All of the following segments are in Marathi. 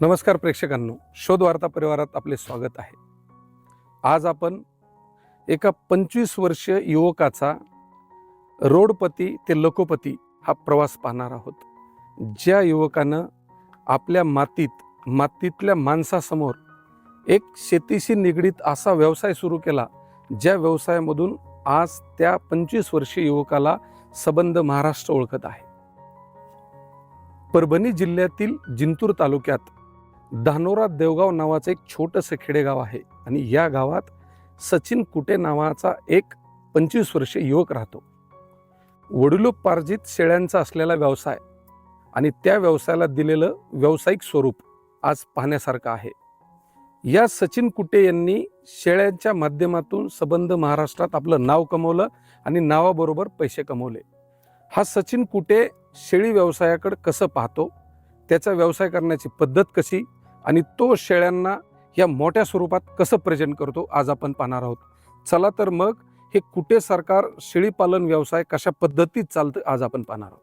नमस्कार प्रेक्षकांनो शोध वार्ता परिवारात आपले स्वागत आहे. आज आपण एका पंचवीस वर्षीय युवकाचा रोडपती ते लकोपती हा प्रवास पाहणार आहोत. ज्या युवकानं आपल्या मातीत मातीतल्या माणसासमोर एक शेतीशी निगडीत असा व्यवसाय सुरू केला ज्या व्यवसायामधून आज त्या पंचवीस वर्षीय युवकाला सबंध महाराष्ट्र ओळखत आहे. परभणी जिल्ह्यातील जिंतूर तालुक्यात धानोरा देवगाव नावाचं एक छोटंसं खेडेगाव आहे आणि या गावात सचिन कुटे नावाचा एक पंचवीस वर्षीय युवक राहतो. वडिलोपार्जित शेळ्यांचा असलेला व्यवसाय आणि त्या व्यवसायाला दिलेलं व्यावसायिक स्वरूप आज पाहण्यासारखं आहे. या सचिन कुटे यांनी शेळ्यांच्या माध्यमातून सबंध महाराष्ट्रात आपलं नाव कमवलं आणि नावाबरोबर पैसे कमवले. हा सचिन कुटे शेळी व्यवसायाकडे कसं पाहतो? त्याचा व्यवसाय करण्याची पद्धत कशी? आणि तो शेळ्यांना या मोठ्या स्वरूपात कसं प्रेझेंट करतो आज आपण पाहणार आहोत. चला तर मग हे कुठे सरकार शेळी पालन व्यवसाय कशा पद्धतीत चालतं आज आपण पाहणार आहोत.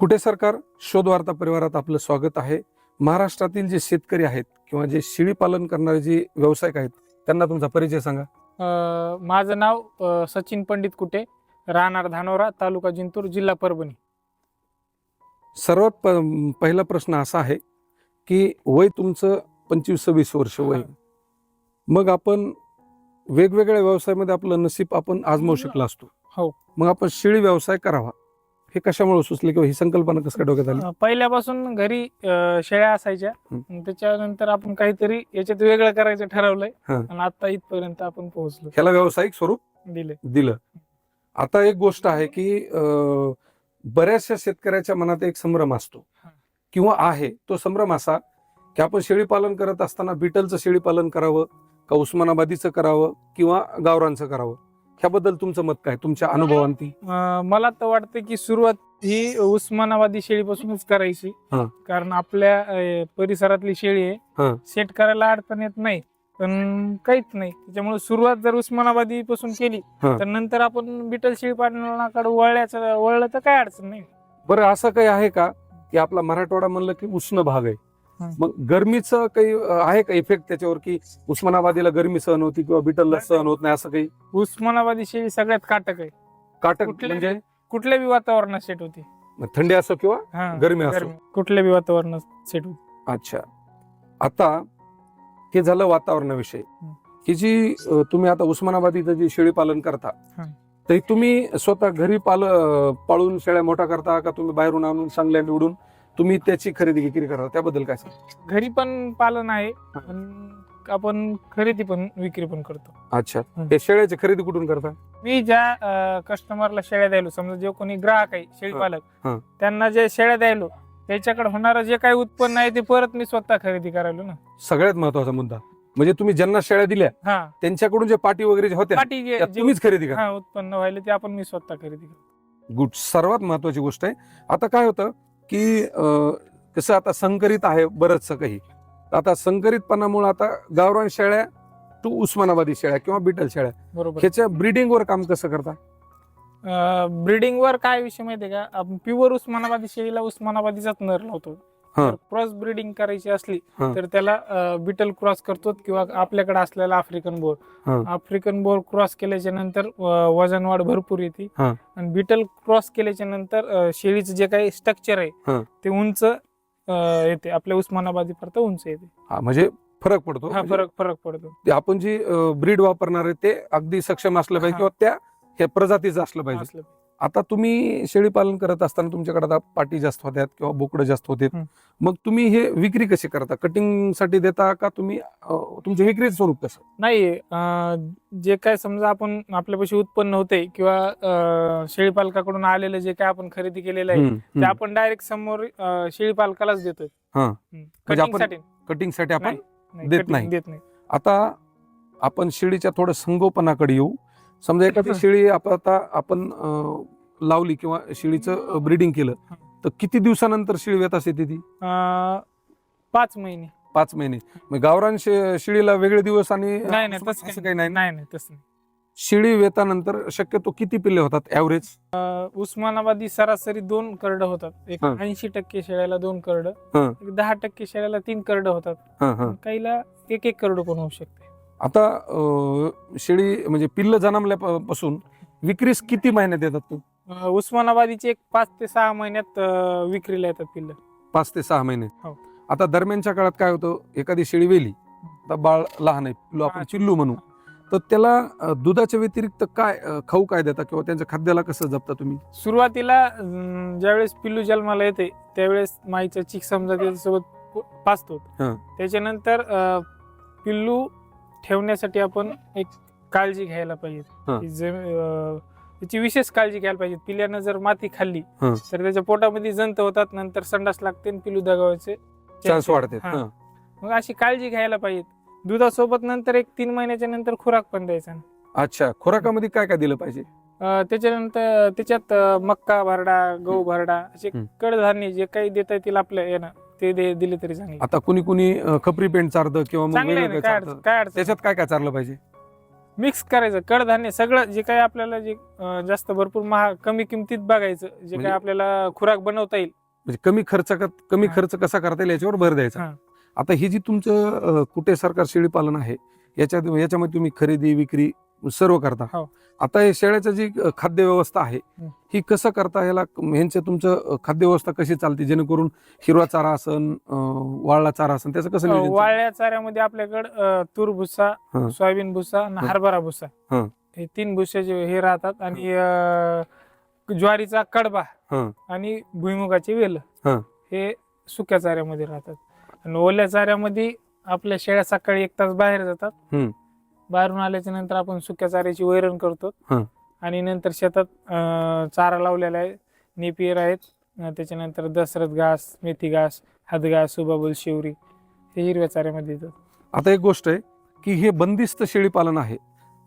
कुठे सरकार? शोध वार्ता परिवारात आपलं स्वागत आहे. महाराष्ट्रातील जे शेतकरी आहेत किंवा जे शेळी पालन करणारे जे व्यावसायिक आहेत त्यांना तुमचा परिचय सांगा. माझं नाव सचिन पंडित कुटे राहणार धानोरा तालुका जिंतूर जिल्हा परभणी. सर्वात पहिला प्रश्न असा आहे की वय तुमचं पंचवीस सव्वीस वर्ष वय. मग आपण वेगवेगळ्या व्यवसायामध्ये आपलं नसीब आपण आजमावू शकलो असतो. हो. मग आपण शेळी व्यवसाय करावा. हे कशामुळे सुचले किंवा ही संकल्पना कसं काय डोक्यात आली? पहिल्यापासून घरी अ, शेळ्या असायच्या. त्याच्यानंतर आपण काहीतरी याच्यात वेगळं करायचं ठरवलंय. हा. आणि आता इथपर्यंत आपण पोहोचलो. ह्याला व्यावसायिक स्वरूप दिले. दिलं. आता एक गोष्ट आहे की अं, बऱ्याचशा शेतकऱ्याच्या मनात एक संभ्रम असतो. हा. किंवा आहे तो संभ्रम असा की आपण शेळी पालन करत असताना बिटलचं शेळी पालन करावं का उस्मानाबादीचं करावं किंवा गावरांचं करावं? ह्याबद्दल तुमचं मत काय? तुमच्या अनुभवांती? मला तर वाटतं की सुरुवात ही उस्मानाबादी शेळीपासूनच करायची. कारण आपल्या परिसरातली शेळी हा. आहे सेट करायला अडचण येत नाही. पण काहीच नाही. त्याच्यामुळे सुरुवात जर उस्मानाबादी पासून केली. तर नंतर आपण बिटल शेळी पालनाकडे वळल्याचं वळलं तर काय अडचण नाही. बरं असं काही आहे का? की आपला मराठवाडा म्हणलं की उष्ण भाग आहे. मग गरमीचं काही आहे का इफेक्ट त्याच्यावर की उस्मानाबादीला गरमी सहन होती किंवा बिटलला सहन होत नाही असं काही? उस्मानाबादी शेळी सगळ्यात काटक आहे. काटक कुठल्या- म्हणजे? कुठल्या बी वातावरणात सेट होती. थंडी असो किंवा हा, गरमी असो. कुठल्या बी वातावरणात सेट होती. अच्छा. आता हे झालं वातावरणाविषयी. हं. ही जी अ, तुम्ही आता उस्मानाबाद इथं जी शेळी पालन करता हं. तर तुम्ही स्वतः घरी पाल पाळून शेळ्या मोठा करता का तुम्ही बाहेरून आणून चांगल्या निवडून तुम्ही त्याची खरेदी विक्री करता त्याबद्दल काय सांग घरी पण पालन आहे पण आपण खरेदी पण विक्री पण करतो. अच्छा. हं. शेळ्याची खरेदी कुठून करता? मी ज्या कस्टमरला शेळ्या द्यायलो समजा जे कोणी ग्राहक आहे शेळी. पालक हा. त्यांना जे शेळ्या द्यायलो त्याच्याकडे होणारं जे काही उत्पन्न आहे ते परत मी स्वतः खरेदी करायलो ना. सगळ्यात महत्त्वाचा मुद्दा. म्हणजे तुम्ही ज्यांना शेळ्या दिल्या हा. त्यांच्याकडून जे पाटी वगैरे जे होत्या पाटी जे- त्या जे तुम्हीच खरेदी करा. हा उत्पन्न व्हायला ते आपण मी स्वतः खरेदी करतो. गुड. सर्वात महत्वाची गोष्ट आहे. आता काय होतं की अं, कसं आता संकरित आहे बरंचसं काही. आता संकरितपणामुळे आता गावरान शेळ्या टू उस्मानाबादी शेळ्या किंवा बिटल शेळ्या बरोबर. ह्याच्या ब्रीडिंगवर काम कसं करता? ब्रीडिंग वर काय विषय माहितीये का? आपण प्युअर उस्मानाबादी शेळीला उस्मानाबादीचाच नर लावतो. हा. क्रॉस ब्रीडिंग करायची असली हा. तर त्याला बिटल क्रॉस करतो किंवा आपल्याकडे असलेला आफ्रिकन बोर हा. आफ्रिकन बोर क्रॉस केल्याच्यानंतर अ, वजन वाढ भरपूर येते हा. आणि बिटल क्रॉस केल्याच्यानंतर अ, शेळीचं जे काही स्ट्रक्चर हा. आहे ते उंच अ, येते आपल्या उस्मानाबादी पर्यंत उंच येते हा, म्हणजे फरक पडतो हा म्हणजे फरक फरक पडतो ते आपण जी ब्रीड वापरणार आहे ते अगदी सक्षम असलं पाहिजे हा. किंवा त्या ह्या प्रजातीचं असलं पाहिजे असलं. आता तुम्ही शेळी पालन करत असताना तुमच्याकडे आता पाटी जास्त होत्यात किंवा बोकडं जास्त होते. मग तुम्ही हे विक्री कशी करता कटिंगसाठी देता का तुम्ही अं, तुमच्या विक्रीचं स्वरूप कसं नाही जे काय समजा आपण आपल्यापाशी उत्पन्न होते किंवा अं, शेळीपालकाकडून आलेलं जे काय आपण खरेदी केलेलं आहे ते. आपण डायरेक्ट समोर शेळीपालकालाच देतोय. म्हणजे आपण कटिंगसाठी कटिंगसाठी आपण देत नाही. देत नाही आता आपण शेळीच्या थोडं संगोपनाकडे येऊ समजा एखादी. शेळी आपण आता आपण लावली किंवा शेळीचं ब्रीडिंग केलं. तर किती दिवसानंतर शेळी व्यतास येते ती पाच महिने पाच महिने मग गावरान शेळीला वेगळे दिवस आणि नाही नाही तसं असं काही नाही ना? नाही नाही तसं नाही शेळी वेतानंतर शक्यतो किती पिल्ले होतात ऍव्हरेज उस्मानाबादी सरासरी दोन करड होतात एक हा. ऐंशी टक्के शेळ्याला दोन करड हा. दहा टक्के शेळ्याला तीन करड होतात काहीला एक एक करड पण होऊ शकते आता शेळी म्हणजे पिल्ल जन्मल्यापासून विक्रीस किती महिन्यात येतात तू उस्मानाबादीचे एक पाच ते सहा महिन्यात अं, विक्रीला येतात पिल्ल पाच ते सहा महिने हो. आता दरम्यानच्या काळात काय होतं एखादी शेळी वेली आता बाळ लहान आहे पिल्लू आपण हा. चिल्लू म्हणू तर त्याला अं, दुधाच्या व्यतिरिक्त काय अं, खाऊ काय देता किंवा त्यांच्या खाद्याला कसं जपता तुम्ही सुरुवातीला अं, ज्यावेळेस पिल्लू जन्माला येते त्यावेळेस माईचं चीक समजा त्याच्यासोबत प- पाचतो हा. त्याच्यानंतर अं, पिल्लू ठेवण्यासाठी आपण एक काळजी घ्यायला. पाहिजे की जम- अं, त्याची विशेष काळजी घ्यायला पाहिजे पिल्ल्यानं जर माती खाल्ली हा. तर त्याच्या पोटामध्ये जंत होतात नंतर संडास लागते आणि पिल्लू दगावायचे चान्स वाढते हा. हा. मग अशी काळजी घ्यायला पाहिजे दुधासोबत नंतर एक तीन महिन्याच्या नंतर खुराक पण द्यायचा अच्छा खुराकामध्ये काय काय दिलं पाहिजे अं, त्याच्यानंतर त्याच्यात अं, मक्का भरडा गहू भरडा असे. कडधान्य जे काही देता येतील आपल्या यानं ते दे- दिले तरी चांगले. आता कुणी कुणी अं, खपरी पेंट चारतं किंवा मग चांगले आहे ना, वेगवेगळं काय चारतं अडचण काय अडचण त्याच्यात काय काय चारलं पाहिजे? मिक्स करायचं कडधान्य सगळं जे काही आपल्याला जे अं, जास्त भरपूर महाग कमी किमतीत बघायचं जे म्हणजे- काही आपल्याला खुराक बनवता येईल. म्हणजे कमी खर्च कमी हा. खर्च कसा करता येईल याच्यावर भर द्यायचा. हा. आता ही जी तुमचं अं, कुटे सरकार शेळी पालन आहे याच्यात याच्यामध्ये तुम्ही खरेदी विक्री सर्व करता हो. आता हे शेळ्याचं जी खाद्य व्यवस्था आहे हं. ही कसं करता ह्याला ह्यांचं तुमचं खाद्य व्यवस्था कशी चालते जेणेकरून हिरवा चारा असन अं, वाळला चारा असन त्याचं कसं नियोजन चालतं? वाळल्या चाऱ्यामध्ये आपल्याकडे तूर भुसा हा. सोयाबीन भुसा आणि हा. हरभरा भुसा हा. हे तीन भुसाचे हे राहतात आणि अं, ज्वारीचा कडबा हा. आणि भुईमुगाचे वेल हा. हे सुक्या चाऱ्यामध्ये राहतात आणि ओल्या चाऱ्यामध्ये आपल्या शेळ्या सकाळी एक तास बाहेर जातात. बाहेरून आल्याच्यानंतर आपण सुक्या चाऱ्याची वैरण करतो. हा. आणि नंतर शेतात अं, चारा लावलेला आहे. नेपियर आहेत. अं, त्याच्यानंतर दशरथ घास मेथी घास हातघास सुबाबुल शिवरी हे हिरव्या चाऱ्यामध्ये येतात. आता एक गोष्ट आहे की हे बंदिस्त शेळी पालन आहे.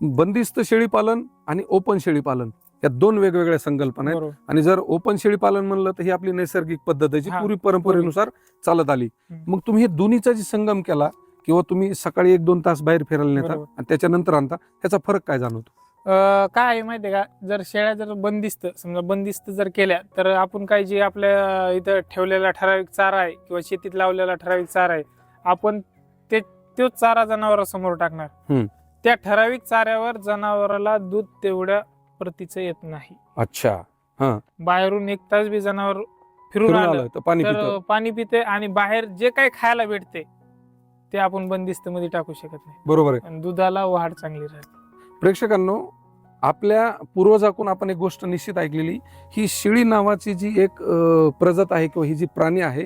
बंदिस्त शेळी पालन आणि ओपन शेळी पालन या दोन वेगवेगळ्या संकल्पना आहेत. बरोबर. आणि जर ओपन शेळी पालन म्हणलं तर ही आपली नैसर्गिक पद्धत आहे जी हा, पूर्वी परंपरेनुसार चालत आली. हम्म. मग तुम्ही हे दोन्हीचा जे संगम केला किंवा तुम्ही सकाळी एक दोन तास बाहेर फिरायला नेता बरोबर. आणि त्याच्यानंतर आणता ह्याचा फरक काय जाणवतो? अं, काय आहे माहितीये का? जर शेळ्या जर बंदिस्त समजा बंदिस्त जर केल्या तर आपण काय जे आपल्या इथं ठेवलेला ठराविक चारा आहे किंवा शेतीत लावलेला ठराविक चारा आहे आपण ते तोच चारा जनावरांसमोर टाकणार. हम्म. त्या ठराविक चाऱ्यावर जनावराला दूध तेवढ्या प्रतीचं येत नाही. अच्छा. बाहेरून एक तास बी जनावर फिरून फिरून आलं आलं तर पाणी तर पितं. पाणी पिते आणि बाहेर जे काही खायला भेटते ते आपण बंदिस्त मध्ये टाकू शकत नाही. बरोबर आहे. आणि दुधाला वाढ चांगली राहते. प्रेक्षकांनो आपल्या पूर्वजाकडून आपण एक गोष्ट निश्चित ऐकलेली ही शेळी नावाची जी एक अं, प्रजात आहे किंवा ही जी प्राणी आहे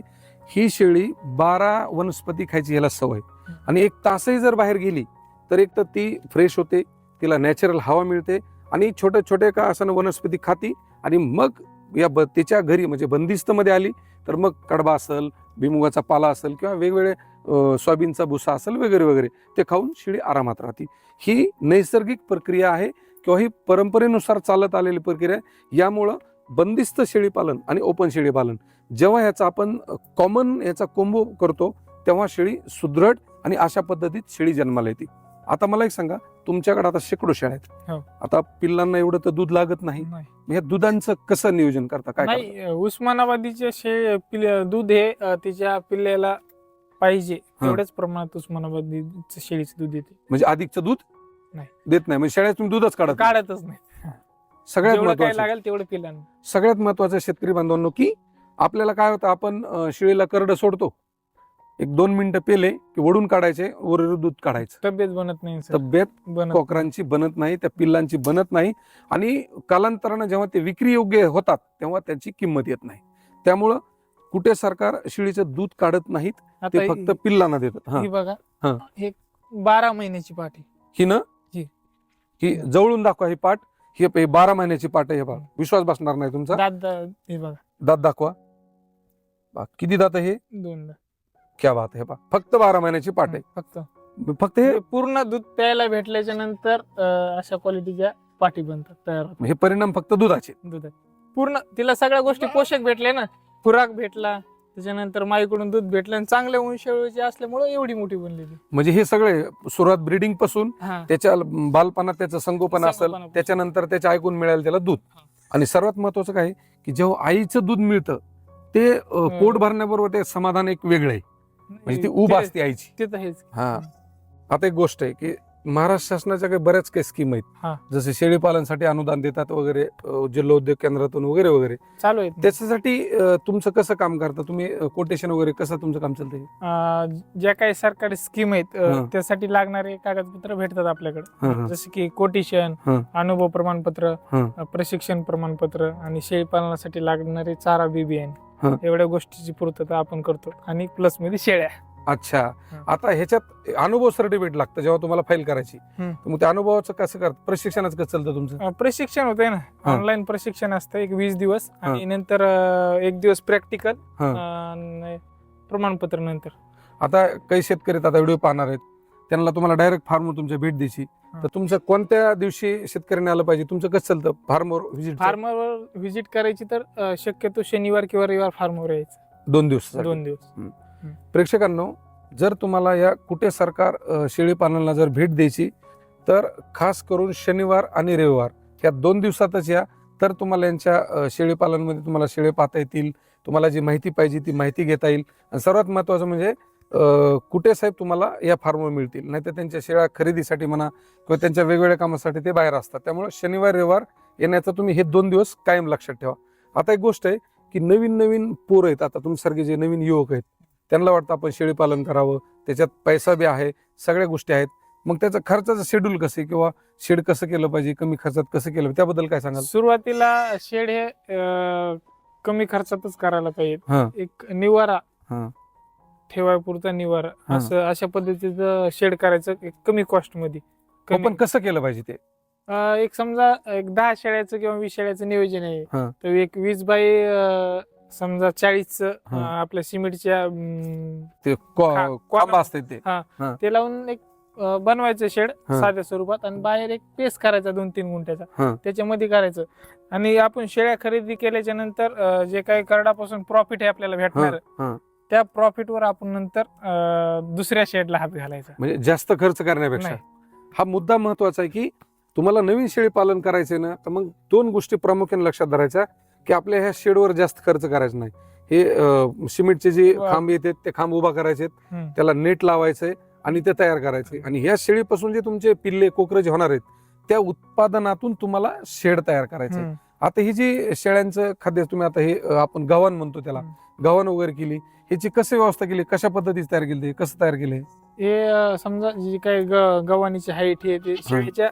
ही शेळी बारा वनस्पती खायची याला सवय आणि एक तासही जर बाहेर गेली तर एक तर ती फ्रेश होते तिला नॅचरल हवा मिळते आणि छोटे छोटे का असं वनस्पती खाती आणि मग या ब तिच्या घरी म्हणजे बंदिस्तमध्ये आली तर मग कडबा असेल भिमुगाचा पाला असेल किंवा वेगवेगळे सोयाबीनचा भुसा असेल वगैरे वगैरे ते खाऊन शेळी आरामात राहते. ही नैसर्गिक प्रक्रिया आहे किंवा ही परंपरेनुसार चालत आलेली प्रक्रिया आहे. यामुळं बंदिस्त शेळी पालन आणि ओपन शेळी पालन जेव्हा ह्याचा आपण कॉमन याचा कोंबो करतो तेव्हा शेळी सुदृढ आणि अशा पद्धतीत शेळी जन्माला येते. आता मला एक सांगा तुमच्याकडे आता शेकडो शेळ्या आहेत. हो. आता पिल्लांना एवढं तर दूध लागत नाही. ह्या दुधांचं कसं नियोजन करता? काय उस्मानाबादीचे दूध हे तिच्या पिल्ल्याला पाहिजे तेवढ्याच प्रमाणात उस्मानाबादी शेळीचं दूध येते. म्हणजे अधिकचं दूध? नाही. देत नाही. म्हणजे शेळ्या तुम्ही दूधच काढत. काढतच नाही. सगळ्यात महत्वाचं लागेल तेवढं पिल्लांना सगळ्यात महत्वाचं शेतकरी बांधवांनो की आपल्याला काय होतं आपण शेळीला करडं सोडतो. एक दोन मिनिटं पेले की वडून काढायचे उरलेलं दूध काढायचं. तब्येत बनत नाही तब्येत कोकरांची बनत नाही त्या पिल्लांची बनत नाही आणि कालांतरानं जेव्हा ते विक्री योग्य होतात तेव्हा त्यांची किंमत येत नाही. त्यामुळं कुठे सरकार शेळीचं दूध काढत नाहीत ते फक्त पिल्लांना देतात. हा. ही बघा हा. बारा महिन्याची पाठी ही ना? ही. ही जवळून दाखवा ही पाट. ही हे बारा महिन्याची पाट आहे हे बघा. विश्वास बसणार नाही तुमचा? दात दा- हे बघा. दात दाखवा. बा, किती दात आहे हे? दोन दात. क्या बात आहे बा फक्त बारा महिन्याची पाट आहे. फक्त. फक्त हे? हे पूर्ण दूध प्यायला भेटल्याच्या नंतर अ, अशा क्वालिटीच्या पाठी बनतात तयार होतात. हे परिणाम फक्त दुधाचे. दुधात पूर्ण तिला सगळ्या गोष्टी पोषक भेटले ना. खुराक भेटला त्याच्यानंतर माईकडून दूध भेटलं आणि चांगल्या वंशावळीचे असल्यामुळे एवढी मोठी बनलेली. म्हणजे हे सगळे सुरुवात ब्रीडिंगपासून हा. त्याच्या बालपणात त्याचं संगोपन असेल संगोपनापासून. त्याच्यानंतर त्याच्या ऐकून मिळालं त्याला दूध. हा. आणि सर्वात महत्वाचं काय की जेव्हा आईचं दूध मिळतं ते अं, पोट भरण्याबरोबर ते समाधान एक वेगळं आहे. म्हणजे ती उब ते- असते आईची. ते तर हेच हा. आता एक गोष्ट आहे की महाराष्ट्र शासनाच्या काही बऱ्याच काही स्कीम हा. आहेत जसे शेळीपालनसाठी अनुदान देतात वगैरे अं, जलोद्योग केंद्रातून वगैरे वगैरे चालू आहे त्याच्यासाठी अं, तुमचं कसं काम करता तुम्ही कोटेशन वगैरे कसं तुमचं काम चालतंय अं, ज्या काही सरकारी स्कीम आहेत अं, हा. त्यासाठी लागणारे कागदपत्र भेटतात आपल्याकडे हा, हा. जसे की कोटेशन हा. अनुभव प्रमाणपत्र हा. अं, प्रशिक्षण प्रमाणपत्र आणि शेळीपालनासाठी लागणारे चारा बी हा. बियाणे एवढ्या गोष्टीची पूर्तता आपण करतो आणि प्लसमध्ये शेळ्या अच्छा. आता ह्याच्यात अनुभव सर्टिफिकेट लागतं जेव्हा तुम्हाला फाईल करायची. हम्म. तर मग त्या अनुभवाचं कसं करत? प्रशिक्षणाचं कसं चालतं तुमचं? अं, प्रशिक्षण होतंय ना. हा. ऑनलाईन प्रशिक्षण असतं एक वीस दिवस आणि नंतर अं, एक दिवस प्रॅक्टिकल हा. प्रमाणपत्र नंतर. आता काही शेतकरी आता व्हिडिओ पाहणार आहेत. त्यांना तुम्हाला डायरेक्ट फार्मवर तुमच्या भेट द्यायची. हा. तर तुमचं कोणत्या दिवशी शेतकऱ्यांनी आलं पाहिजे? तुमचं कसं चालतं? फार्मवर व्हिजिट फार्मरवर व्हिजिट करायची तर अं, शक्यतो शनिवार किंवा रविवार फार्मवर यायचं. दोन दिवस दोन दिवस. प्रेक्षकांनो जर तुम्हाला या कुठे सरकार शेळीपालनाला शेळी पालनाला जर भेट द्यायची तर खास करून शनिवार आणि रविवार या दोन दिवसातच या. तर तुम्हाला यांच्या शेळीपालनमध्ये तुम्हाला शेळे पाहता येतील तुम्हाला जी माहिती पाहिजे ती माहिती घेता येईल. आणि सर्वात महत्त्वाचं म्हणजे कुठे साहेब तुम्हाला या फार्मवर मिळतील? नाहीतर त्यांच्या शेळ्या खरेदीसाठी म्हणा किंवा त्यांच्या वेगवेगळ्या कामासाठी ते बाहेर असतात. त्यामुळे शनिवार रविवार येण्याचं तुम्ही हे दोन दिवस कायम लक्षात ठेवा. आता एक गोष्ट आहे की नवीन नवीन पोरं आहेत. आता तुमच्यासारखे जे नवीन युवक आहेत त्यांना वाटतं आपण शेळी पालन करावं त्याच्यात पैसा बी आहे सगळ्या गोष्टी आहेत मग त्याचं खर्चाचं शेड्यूल कसं किंवा शेड कसं केलं पाहिजे कमी खर्चात कसं केलं त्याबद्दल काय सांगाल सुरुवातीला शेड हे अं, कमी खर्चातच करायला हा. पाहिजे एक निवारा हा. ठेवायपुरता निवारा हा. असं अशा पद्धतीचं शेड करायचं एक कमी कॉस्टमध्ये कमी- पण कसं केलं पाहिजे ते अं, एक समजा एक दहा शेळ्याचं किंवा वीस शेळ्याचं नियोजन आहे हा. तर एक वीस बाय अं, समजा चाळीस हा. आपल्या सिमेंटच्या अं, ते असते ते ते लावून एक अं, बनवायचं शेड हा. साध्या स्वरूपात आणि बाहेर एक पेस करायचा दोन तीन गुंठ्याचा. त्याच्यामध्ये करायचं आणि आपण शेळ्या खरेदी केल्याच्यानंतर अं, जे काही करडापासून प्रॉफिट आहे आपल्याला भेटणार हा. त्या प्रॉफिटवर आपण नंतर अं, दुसऱ्या शेडला हात घालायचा म्हणजे जास्त खर्च करण्यापेक्षा नाही. हा मुद्दा महत्त्वाचा आहे की तुम्हाला नवीन शेळी पालन करायचंय ना तर मग दोन गोष्टी प्रामुख्याने लक्षात धरायच्या की आपल्या ह्या शेडवर जास्त खर्च करायचा नाही. हे सिमेंटचे जे. खांब येतात ते खांब उभा करायचे. त्याला नेट लावायचंय आणि ते तयार करायचे. आणि ह्या शेळीपासून जे तुमचे पिल्ले कोकरे जे होणार आहेत त्या उत्पादनातून तुम्हाला शेड तयार करायचंय हम्म. आता ही जी शेळ्यांचं खाद्य तुम्ही आता हे आपण गव्हाण म्हणतो त्याला. गव्हाण वगैरे केली. ह्याची कशी व्यवस्था केली? कशा पद्धतीने तयार केली? कसं तयार केले? हे अं, समजा जी काही ग- गव्हाणीची हाईट हे ते शेळीच्या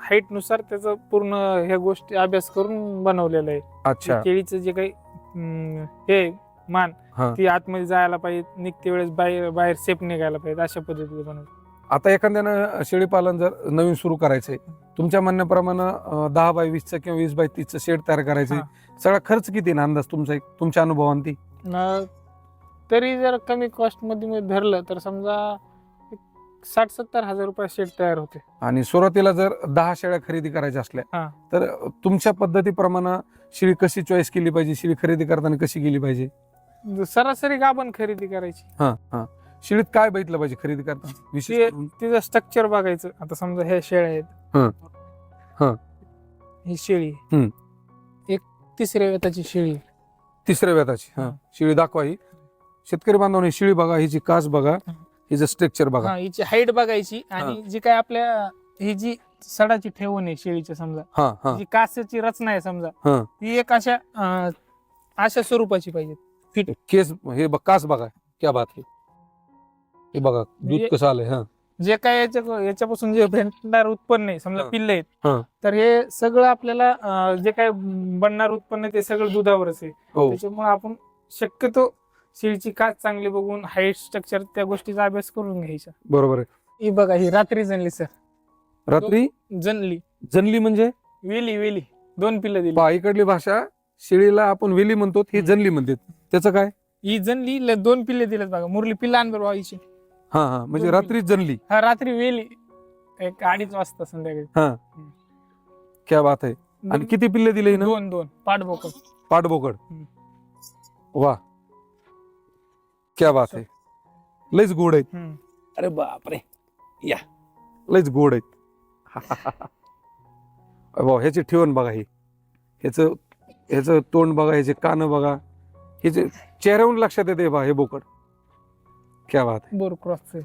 हाईटनुसार त्याचं पूर्ण ह्या गोष्टी अभ्यास करून बनवलेलं आहे. अच्छा. केळीचं जे काही अं, हे मान हा. ती आतमध्ये जायला पाहिजे निघते वेळेस बाहेर बाहेर सेफ निघायला पाहिजे अशा पद्धतीने बनवलं. आता एखाद्यानं शेळी पालन जर नवीन सुरू करायचंय तुमच्या म्हणण्याप्रमाणे अं, दहा बाय वीसचं किंवा वीस बाय तीसचं शेड तयार करायचंय सगळा खर्च किती ना अंदाज तुमचा एक तुमच्या अनुभवांती? न- तरी जर कमी कॉस्टमध्ये मी धरलं तर समजा साठ सत्तर हजार रुपये शेड तयार होते आणि सुरुवातीला जर दहा शेळ्या खरेदी करायच्या असल्या हा. तर तुमच्या पद्धतीप्रमाणे शेळी कशी चॉईस केली पाहिजे शेळी खरेदी करताना कशी केली पाहिजे सरासरी गाभण खरेदी करायची हा हा शेळीत काय बघितलं पाहिजे खरेदी करताना विशेष ते- करून? तिचं स्ट्रक्चर बघायचं आता समजा ह्या शेळ्या हं. आहेत हं. ही शेळी हं. एक तिसऱ्या वेताची शेळी तिसऱ्या व्याताची हा हा. शेळी दाखवा ही शेतकरी बांधवांनी शेळी बघा हिची कास बघा हं. हिचं स्ट्रक्चर बघा. हा हिची हाईट बघायची आणि जी काय आपल्या ही जी सडाची ठेवण आहे शेळीच्या समजा हा हा. जी कासाची रचना आहे समजा हा. ती एक अशा अं, अशा स्वरूपाची पाहिजे केस हे बघ कास बघा क्या बात हे. बघा दूध म्हणजे- कसं आलंय हा. जे काय याच्या याच्यापासून जे भेटणार उत्पन्न आहे समजा हा. पिल्ले हा. आहेत तर हे सगळं आपल्याला अं, जे काय बनणार उत्पन्न आहे ते सगळं दुधावरच आहे. हो. त्याच्यामुळे आपण शक्यतो शेळीची काच चांगली बघून हाईट स्ट्रक्चर त्या गोष्टीचा अभ्यास करून घ्यायचा. बरोबर आहे. ही बघा ही रात्री जनली सर रात्री? जनली जनली म्हणजे? वेली वेली. दोन पिल्लं दिली. पहा, इकडली भाषा शेळीला आपण वेली म्हणतो ही जनली म्हणतात. त्याचं काय? ही जनली ल- दोन पिल्ले दिलेत बघा. मुरली पिल्ला आण बरं हा हा म्हणजे दोन रात्री जनली हा रात्री वेली. एक अडीच वाजता संध्याकाळी. क्या बात आहे. आणि दोन- किती पिल्ले दिले ना दोन दोन. पाठबोकड पाठबोकड हम्म. वा. क्या बात आहे लयच गोड आहेत। हम्म. अरे बापरे. या. लयच गोड आहेत. अरे भाऊ ह्याची ठेवण बघा ही. ह्याचं ह्याचं तोंड बघा ह्याचे कान बघा. ह्याचे चेहऱ्याहून लक्षात येते बा हे बोकड. क्या बात आहे बोर क्रॉसचं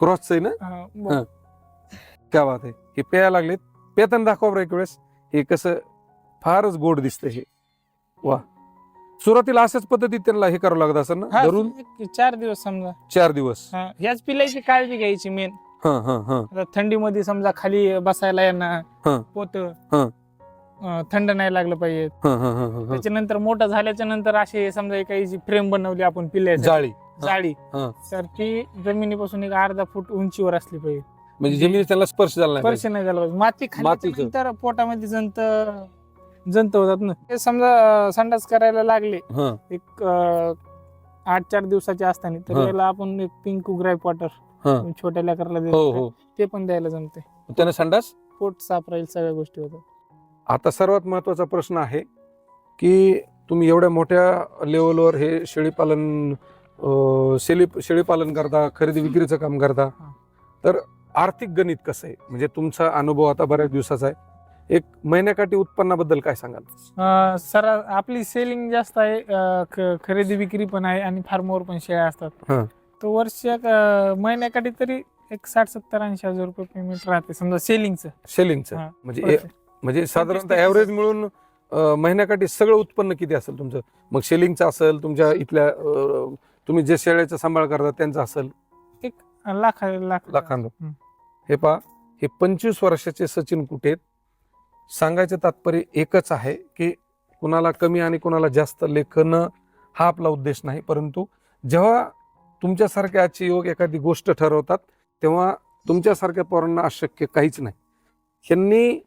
क्रॉसचं आहे ना? हा. क्या बात आहे हे पेया लागलेत. पेताना दाखवा बरं एक वेळेस. हे कसं फारच गोड दिसतंय हे. वा. सुरुवातीला अशाच पद्धतीत त्यांना हे करावं लागत असं ना? हा, धरून? चार दिवस समजा. चार दिवस. हा, ह्याच पिलाची काळजी घ्यायची मेन हा हा हा. आता थंडीमध्ये समजा खाली बसायला हा. यांना पोत हा. थंड नाही लागलं पाहिजे. हा हा हा हा. त्याच्यानंतर मोठं झाल्याच्यानंतर असे समजा काही फ्रेम बनवली आपण पिल्याची जाळी. जाळी. हा. तर ती जमिनीपासून एक अर्धा फूट उंचीवर असली पाहिजे. म्हणजे जमिनी त्याला स्पर्श झाला नाही स्पर्श नाही झाला पाहिजे. माती मातीचं. खाल्ल्यानंतर पोटामध्ये जंत जंत होतात ना. ते समजा संडास करायला लागले. हा. एक अं, आठ चार दिवसाचे असताना तर हा. याला आपण एक पिंक ग्राईप वॉटर हा. छोट्या लेकराला हो देतो हो ते पण द्यायला जमते. त्यानं संडास? पोट साफ राहील सगळ्या गोष्टी होतात. आता सर्वात महत्त्वाचा प्रश्न आहे की तुम्ही एवढ्या मोठ्या लेवलवर हे शेळीपालन अं, शेळी शेळीपालन करता खरेदी विक्रीचं काम करता. हा. तर आर्थिक गणित कसं आहे? म्हणजे तुमचा अनुभव आता बऱ्याच दिवसाचा आहे. एक महिन्याकाठी उत्पन्नाबद्दल काय सांगाल? अं, सर आपली सेलिंग जास्त आहे अं, ख- खरेदी विक्री पण आहे आणि फार्मवर पण शेळ्या हा. असतात तो वर्ष महिन्याकाठी तरी एक साठ सत्तर ऐंशी हजार रुपये पेमेंट राहते समजा सेलिंगचं. सेलिंगचं. हा. म्हणजे ए- म्हणजे साधारणतः ॲव्हरेज मिळून अं, महिन्याकाठी सगळं उत्पन्न किती असेल तुमचं? मग शेलिंगचं असेल तुमच्या इथल्या अं, तुम्ही जे शेळ्याचा सांभाळ करता त्यांचं असेल? लाख लाख. लाखांवर हम्म. हे पहा हे पंचवीस वर्षाचे सचिन कुठे आहेत? सांगायचं तात्पर्य एकच आहे की कुणाला कमी आणि कुणाला जास्त लेखन हा आपला उद्देश नाही. परंतु जेव्हा तुमच्यासारखे आजचे योग एखादी गोष्ट ठरवतात तेव्हा तुमच्यासारख्या पोरांना अशक्य काहीच नाही. ह्यांनी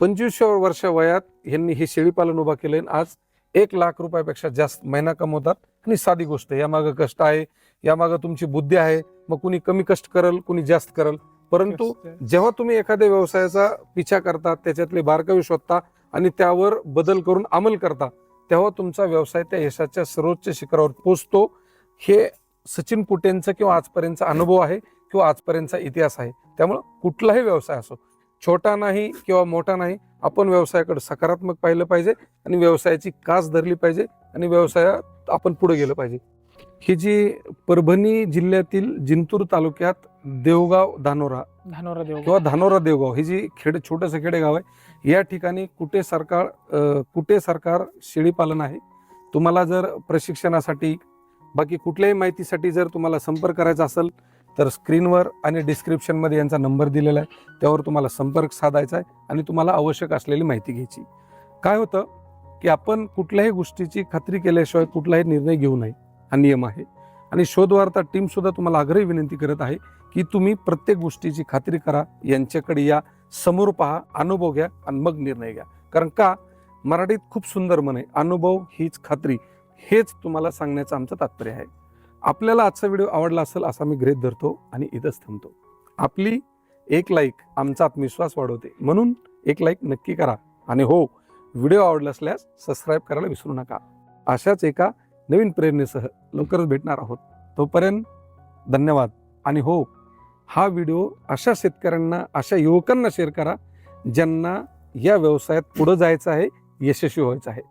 पंचवीसशे वर्ष वयात ह्यांनी हे शेळीपालन उभा केलं आणि आज एक लाख रुपयापेक्षा जास्त महिना कमवतात आणि साधी गोष्ट आहे. यामागं कष्ट आहे यामागं तुमची बुद्धी आहे. मग कुणी कमी कष्ट करल कुणी जास्त करल. परंतु जेव्हा तुम्ही एखाद्या व्यवसायाचा पिछा करता त्याच्यातले बारकावे शोधता आणि त्यावर बदल करून अंमल करता तेव्हा तुमचा व्यवसाय त्या यशाच्या सर्वोच्च शिखरावर पोचतो. हे सचिन कुटेंचा किंवा आजपर्यंतचा अनुभव आहे किंवा आजपर्यंतचा इतिहास आहे. त्यामुळं कुठलाही व्यवसाय असो छोटा नाही किंवा मोठा नाही आपण व्यवसायाकडे सकारात्मक पाहिलं पाहिजे आणि व्यवसायाची कास धरली पाहिजे आणि व्यवसायात आपण पुढे गेलं पाहिजे. ही जी परभणी जिल्ह्यातील जिंतूर तालुक्यात देवगाव धानोरा धानोरा देव किंवा धानोरा देवगाव ही जी खेड छोटंसं खेडेगाव आहे या ठिकाणी कुठे सरकार कुठे सरकार शेळीपालन आहे? तुम्हाला जर प्रशिक्षणासाठी बाकी कुठल्याही माहितीसाठी जर तुम्हाला संपर्क करायचा असेल तर स्क्रीनवर आणि डिस्क्रिप्शनमध्ये यांचा नंबर दिलेला आहे. त्यावर तुम्हाला संपर्क साधायचा आहे आणि तुम्हाला आवश्यक असलेली माहिती घ्यायची. काय होतं की आपण कुठल्याही गोष्टीची खात्री केल्याशिवाय कुठलाही निर्णय घेऊ नये. हा नियम आहे. आणि शोधवार्ता टीमसुद्धा तुम्हाला आग्रही विनंती करत आहे की तुम्ही प्रत्येक गोष्टीची खात्री करा यांच्याकडे या समोर पहा अनुभव घ्या आणि मग निर्णय घ्या. कारण का? मराठीत खूप सुंदर म्हण आहे अनुभव हीच खात्री. हेच तुम्हाला सांगण्याचं आमचं तात्पर्य आहे. आपल्याला आजचा व्हिडिओ आवडला असेल असा मी ग्रेत धरतो आणि इथंच थांबतो. आपली एक लाईक आमचा आत्मविश्वास वाढवते. म्हणून एक लाईक नक्की करा. आणि हो व्हिडिओ आवडला असल्यास सबस्क्राईब करायला विसरू नका. अशाच एका नवीन प्रेरणेसह लवकरच भेटणार आहोत. तोपर्यंत धन्यवाद. आणि हो हा व्हिडिओ अशा शेतकऱ्यांना अशा युवकांना शेअर करा ज्यांना या व्यवसायात पुढं जायचं आहे यशस्वी व्हायचं आहे.